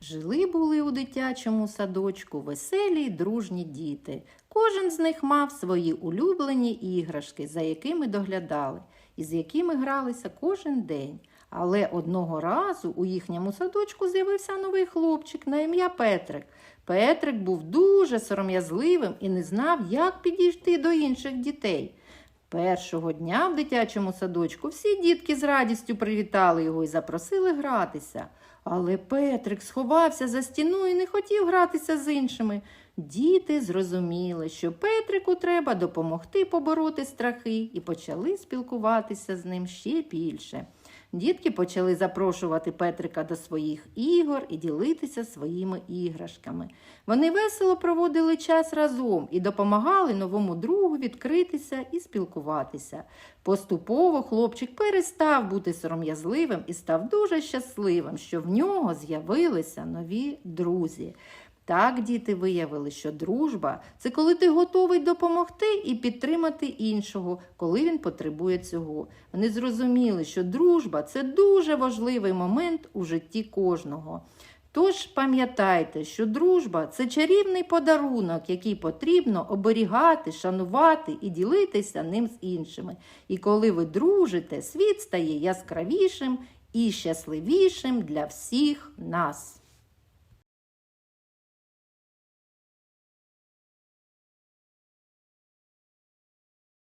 Жили були у дитячому садочку веселі й дружні діти. Кожен з них мав свої улюблені іграшки, за якими доглядали, і з якими гралися кожен день. Але одного разу у їхньому садочку з'явився новий хлопчик на ім'я Петрик. Петрик був дуже сором'язливим і не знав, як підійти до інших дітей. Першого дня в дитячому садочку всі дітки з радістю привітали його і запросили гратися. Але Петрик сховався за стіну і не хотів гратися з іншими. Діти зрозуміли, що Петрику треба допомогти побороти страхи і почали спілкуватися з ним ще більше. Дітки почали запрошувати Петрика до своїх ігор і ділитися своїми іграшками. Вони весело проводили час разом і допомагали новому другу відкритися і спілкуватися. Поступово хлопчик перестав бути сором'язливим і став дуже щасливим, що в нього з'явилися нові друзі. Так діти виявили, що дружба це коли ти готовий допомогти і підтримати іншого, коли він потребує цього. Вони зрозуміли, що дружба це дуже важливий момент у житті кожного. Тож пам'ятайте, що дружба це чарівний подарунок, який потрібно оберігати, шанувати і ділитися ним з іншими. І коли ви дружите, світ стає яскравішим і щасливішим для всіх нас.